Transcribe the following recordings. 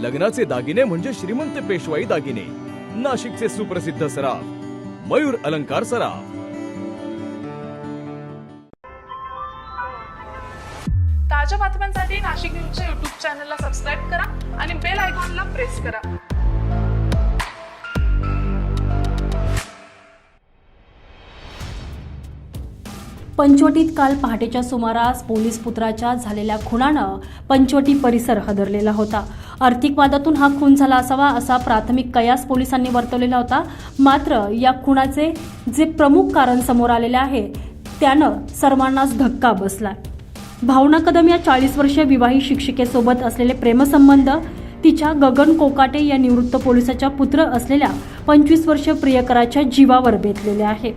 लग्नाचे दागिने म्हणजे श्रीमंत पेशवाई दागिने. नाशिकचे सुप्रसिद्ध सराफ मयूर अलंकार सराफ. ताज्या बातम्यांसाठी नाशिक न्यूजच्या युट्यूब चॅनलला सबस्क्राईब करा आणि बेल आयकॉनला प्रेस करा. पंचवटीत काल पहाटेच्या सुमारास पोलीस पुत्राच्या झालेल्या खुनानं पंचवटी परिसर हादरलेला होता. आर्थिक वादातून हा खून झाला असावा असा प्राथमिक कयास पोलिसांनी वर्तवलेला होता. मात्र या खुनाचे जे प्रमुख कारण समोर आलेले आहे त्यानं सर्वांनाच धक्का बसला भावना कदम या चाळीस वर्षीय विवाहित शिक्षिकेसोबत असलेले प्रेमसंबंध तिच्या गगन कोकाटे या निवृत्त पोलिसाच्या पुत्र असलेल्या पंचवीस वर्षीय प्रियकराच्या जीवावर बेतलेले आहे.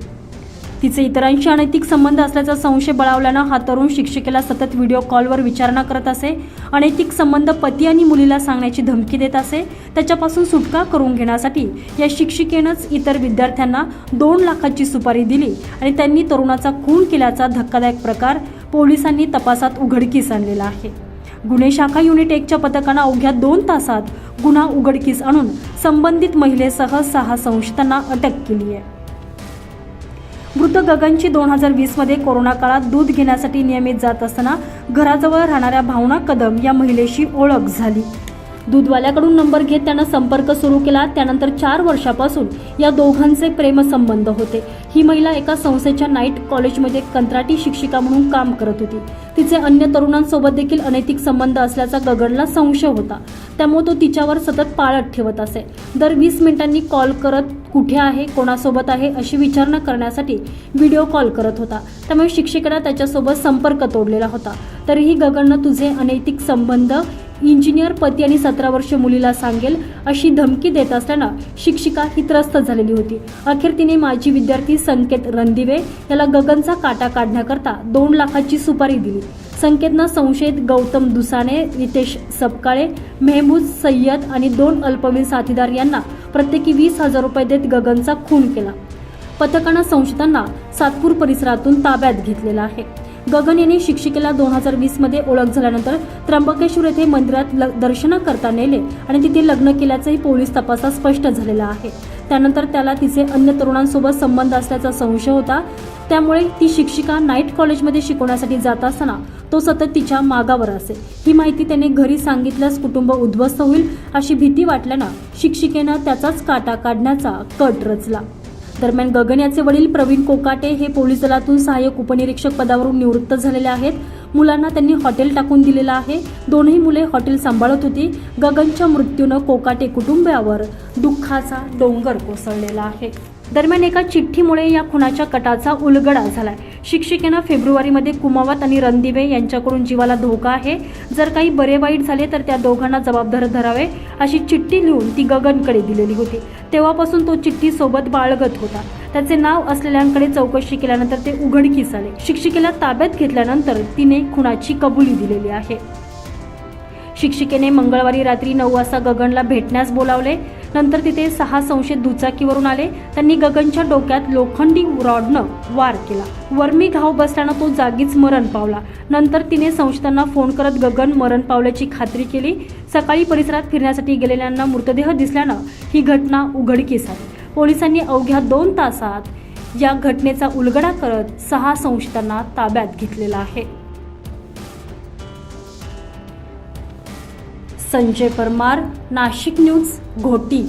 तिचे इतरांशी अनैतिक संबंध असल्याचा संशय बळावल्यानं हा तरुण शिक्षिकेला सतत व्हिडिओ कॉलवर विचारणा करत असे. अनैतिक संबंध पती आणि मुलीला सांगण्याची धमकी देत असे. त्याच्यापासून सुटका करून घेण्यासाठी या शिक्षिकेनंच इतर विद्यार्थ्यांना दोन लाखाची सुपारी दिली आणि त्यांनी तरुणाचा खून केल्याचा धक्कादायक प्रकार पोलिसांनी तपासात उघडकीस आणलेला आहे. गुन्हे शाखा युनिट एकच्या पथकानं अवघ्या दोन तासात गुन्हा उघडकीस आणून संबंधित महिलेसह सहा संशयितांना अटक केली आहे. मृत गगनची दोन हजार वीसमध्ये कोरोना काळात दूध घेण्यासाठी नियमित जात असताना घराजवळ राहणाऱ्या भावना कदम या महिलेशी ओळख झाली. दूधवाल्याकडून नंबर घेत त्यानं संपर्क सुरू केला. त्यानंतर चार वर्षापासून या दोघांचे प्रेमसंबंध होते. ही महिला एका संस्थेच्या नाईट कॉलेजमध्ये कंत्राटी शिक्षिका म्हणून काम करत होती. तिचे अन्य तरुणांसोबत देखील अनैतिक संबंध असल्याचा गगनला संशय होता. त्यामुळे तो तिच्यावर सतत पाळत ठेवत असे. दर वीस मिनिटांनी कॉल करत कुठे आहे कोणासोबत आहे अशी विचारणा करण्यासाठी व्हिडिओ कॉल करत होता. त्यामुळे शिक्षिकेला त्याच्यासोबत संपर्क तोडलेला होता. तरीही गगननं तुझे अनैतिक संबंध इंजिनियर पती आणि सतरा वर्ष मुलीला सांगेल अशी धमकी देत असताना शिक्षिका ही त्रस्त झालेली होती. अखेर तिने माजी विद्यार्थी संकेत रणदिवे याला गगनचा काटा काढण्याकरता दोन लाखाची सुपारी दिली. संकेतनं संशयित गौतम दुसाने रितेश सपकाळे मेहमूद सय्यद आणि दोन अल्पवयीन साथीदार यांना प्रत्येकी वीस हजार रुपये देत गगनचा खून केला. पथकानं संशयितांना सातपूर परिसरातून ताब्यात घेतलेला आहे. गगन यांनी शिक्षिकेला दोन हजार वीसमध्ये ओळख झाल्यानंतर त्र्यंबकेश्वर येथे मंदिरात ल- दर्शनाकरता नेले आणि तिथे लग्न केल्याचंही पोलीस तपासात स्पष्ट झालेलं आहे. त्यानंतर त्याला तिचे अन्य तरुणांसोबत संबंध असल्याचा संशय होता. त्यामुळे ती शिक्षिका नाईट कॉलेजमध्ये शिकवण्यासाठी जात असताना तो सतत तिच्या मागावर असे. ही माहिती त्याने घरी सांगितल्यास कुटुंब उद्ध्वस्त होईल अशी भीती वाटल्यानं शिक्षिकेनं त्याचाच काटा काढण्याचा कट रचला. दरम्यान गगन याचे वडील प्रवीण कोकाटे हे पोलीस दलातून सहाय्यक उपनिरीक्षक पदावरून निवृत्त झालेले आहेत. मुलांना त्यांनी हॉटेल टाकून दिलेलं आहे. दोनही मुले हॉटेल सांभाळत होती. गगनच्या मृत्यूनं कोकाटे कुटुंबियावर दुःखाचा डोंगर कोसळलेला आहे. दरम्यान एका चिठ्ठीमुळे या खुनाच्या कटाचा उलगडा झालाय. शिक्षिकेनं फेब्रुवारीमध्ये कुमावत आणि रणदिवे यांच्याकडून जीवाला धोका आहे. जर काही बरे वाईट झाले तर त्या दोघांना जबाबदार धरावे अशी चिठ्ठी लिहून ती गगनकडे दिलेली होती. तेव्हापासून तो चिठ्ठी सोबत बाळगत होता. त्याचे नाव असलेल्यांकडे चौकशी केल्यानंतर ते उघडकीस आले शिक्षिकेला ताब्यात घेतल्यानंतर तिने खुनाची कबुली दिलेली आहे. शिक्षिकेने मंगळवारी रात्री नऊ वाजता गगनला भेटण्यास बोलावले. नंतर तिथे सहा संशयित दुचाकीवरून आले. त्यांनी गगनच्या डोक्यात लोखंडी रॉडनं वार केला. वर्मी घाव बसल्यानं तो जागीच मरण पावला. नंतर तिने संशयितांना फोन करत गगन मरण पावल्याची खात्री केली. सकाळी परिसरात फिरण्यासाठी गेलेल्यांना मृतदेह दिसल्यानं ही घटना उघडकीस आली. पोलिसांनी अवघ्या दोन तासात या घटनेचा उलगडा करत सहा संशयितांना ताब्यात घेतलेला आहे. संजय परमार नाशिक न्यूज घोटी.